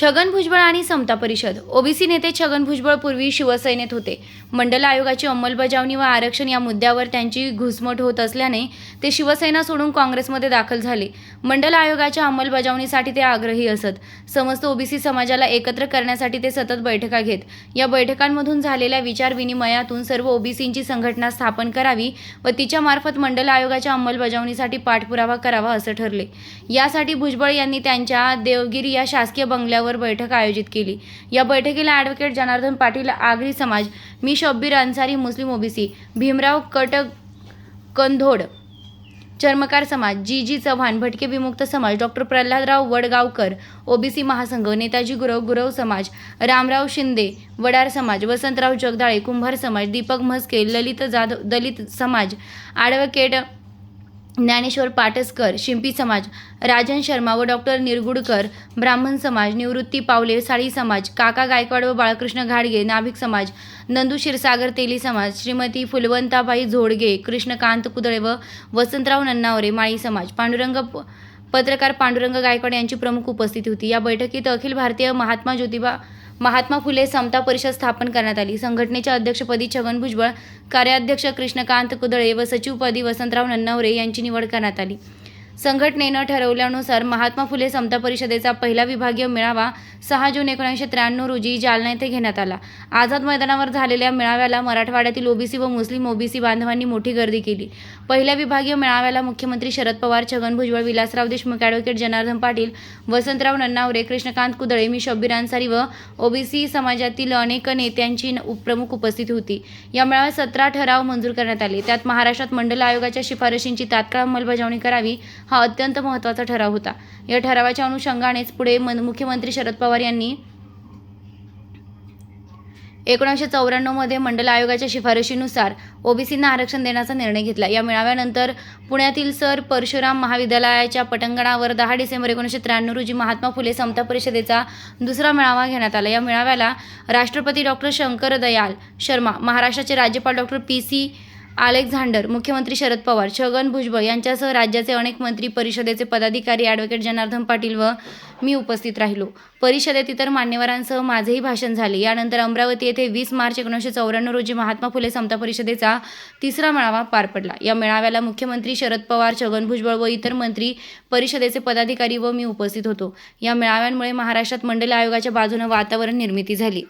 छगन भुजबळ आणि समता परिषद. ओबीसी नेते छगन भुजबळ पूर्वी शिवसेनेत होते. मंडल आयोगाची अंमलबजावणी व आरक्षण या मुद्द्यावर त्यांची घुसमट होत असल्याने ते शिवसेना सोडून काँग्रेसमध्ये दाखल झाले. मंडल आयोगाच्या अंमलबजावणीसाठी ते आग्रही असत. समस्त ओबीसी समाजाला एकत्र करण्यासाठी ते सतत बैठका घेत. या बैठकांमधून झालेल्या विचारविनिमयातून सर्व ओबीसींची संघटना स्थापन करावी व तिच्या मार्फत मंडल आयोगाच्या अंमलबजावणीसाठी पाठपुरावा करावा असं ठरले. यासाठी भुजबळ यांनी त्यांच्या देवगिरी या शासकीय बंगल्यावर बैठक आयोजित केली. या बैठकीला ॲडव्होकेट जनार्दन पाटील आगरी समाज मी शब्बीर अन्सारी मुस्लिम ओबीसी भीमराव कटक कंधोड चर्मकार समाज जी जी चव्हाण भटके विमुक्त समाज डॉक्टर प्रल्हादराव वडगावकर ओबीसी महासंघ नेताजी गुरव गुरव समाज रामराव शिंदे वडार समाज वसंतराव जगदाळे कुंभार समाज दीपक म्हस्के ललित जाधव दलित समाज ॲडव्होकेट ज्ञानेश्वर पाटसकर शिंपी समाज राजन शर्मा व डॉक्टर निरगुडकर ब्राह्मण समाज निवृत्ती पावले साळी समाज काका गायकवाड व बाळकृष्ण घाडगे नाभिक समाज नंदू क्षीरसागर तेली समाज श्रीमती फुलवंताबाई झोडगे कृष्णकांत कुदळे व वसंतराव नन्नावरे माळी समाज पांडुरंग प- पत्रकार पांडुरंग गायकवाड यांची प्रमुख उपस्थिती होती. या बैठकीत अखिल भारतीय महात्मा ज्योतिबा महात्मा फुले समता परिषद स्थापन करण्यात आली. संघटनेच्या अध्यक्षपदी छगन भुजबळ कार्याध्यक्ष कृष्णकांत कुदळे व सचिवपदी वसंतराव नन्नवरे यांची निवड करण्यात आली. संघटनेनं ठरवल्यानुसार महात्मा फुले समता परिषदेचा पहिला विभागीय मेळावा सहा जून एकोणीसशे त्र्याण्णव रोजी जालना येथे घेण्यात आला. आझाद मैदानावर झालेल्या मेळाव्याला मराठवाड्यातील ओबीसी व मुस्लिम ओबीसी बांधवांनी मोठी गर्दी केली. पहिल्या विभागीय मेळाव्याला मुख्यमंत्री शरद पवार छगन भुजबळ विलासराव देशमुख ॲडव्होकेट जनार्दन पाटील वसंतराव नन्नावरे कृष्णकांत कुदळे मी शब्बीर अन्सारी व ओबीसी समाजातील अनेक नेत्यांची प्रमुख उपस्थिती होती. या मेळाव्यात सतरा ठराव मंजूर करण्यात आले. त्यात महाराष्ट्रात मंडल आयोगाच्या शिफारशींची तात्काळ अंमलबजावणी करावी हा अत्यंत महत्त्वाचा ठराव होता. या ठरावाच्या अनुषंगानेच पुढे मन- मुख्यमंत्री शरद पवार यांनी एकोणीसशे चौऱ्याण्णवमध्ये मंडल आयोगाच्या शिफारशीनुसार ओबीसींना आरक्षण देण्याचा निर्णय घेतला. या मेळाव्यानंतर पुण्यातील सर परशुराम महाविद्यालयाच्या पटंगणावर दहा डिसेंबर एकोणीसशे त्र्याण्णव रोजी महात्मा फुले समता परिषदेचा दुसरा मेळावा घेण्यात आला. या मेळाव्याला राष्ट्रपती डॉक्टर शंकर दयाल शर्मा महाराष्ट्राचे राज्यपाल डॉक्टर पी सी अलेक्झांडर मुख्यमंत्री शरद पवार छगन भुजबळ यांच्यासह राज्याचे अनेक मंत्री परिषदेचे पदाधिकारी ॲडव्होकेट जनार्दन पाटील व मी उपस्थित राहिलो. परिषदेत इतर मान्यवरांसह माझेही भाषण झाले. यानंतर अमरावती येथे वीस मार्च एकोणीसशे चौऱ्याण्णव रोजी महात्मा फुले समता परिषदेचा तिसरा मेळावा पार पडला. या मेळाव्याला मुख्यमंत्री शरद पवार छगन भुजबळ व इतर मंत्री परिषदेचे पदाधिकारी व मी उपस्थित होतो. या मेळाव्यांमुळे महाराष्ट्रात मंडल आयोगाच्या बाजूने वातावरण निर्मिती झाली.